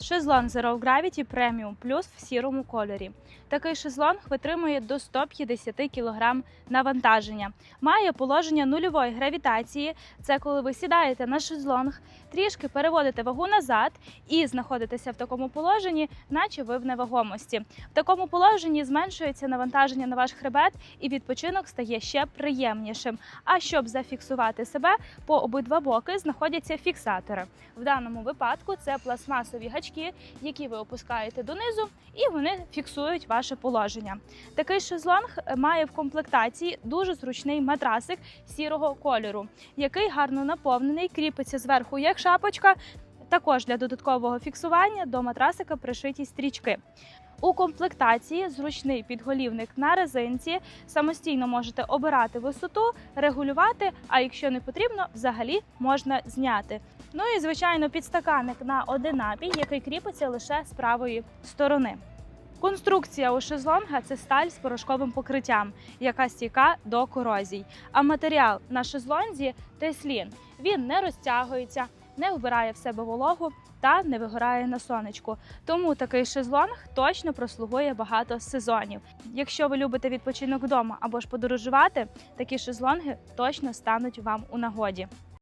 Шезлонг Zero Gravity Premium Plus в сірому кольорі. Такий шезлонг витримує до 150 кг навантаження. Має положення нульової гравітації. Це коли ви сідаєте на шезлонг, трішки переводите вагу назад і знаходитеся в такому положенні, наче ви в невагомості. В такому положенні зменшується навантаження на ваш хребет, і відпочинок стає ще приємнішим. А щоб зафіксувати себе, по обидва боки знаходяться фіксатори. В даному випадку це пластмасові гачки, які ви опускаєте донизу, і вони фіксують ваше положення. Такий шезлонг має в комплектації дуже зручний матрасик сірого кольору, який гарно наповнений, кріпиться зверху як шапочка. Також для додаткового фіксування до матрасика пришиті стрічки. У комплектації зручний підголівник на резинці. Самостійно можете обирати висоту, регулювати, а якщо не потрібно, взагалі можна зняти. Ну і звичайно, підстаканник на один напій, який кріпиться лише з правої сторони. Конструкція у шезлонга це сталь з порошковим покриттям, яка стійка до корозій. А матеріал на шезлонзі теслін. Він не розтягується, не вбирає в себе вологу та не вигорає на сонечку. Тому такий шезлонг точно прослугує багато сезонів. Якщо ви любите відпочинок вдома або ж подорожувати, такі шезлонги точно стануть вам у нагоді.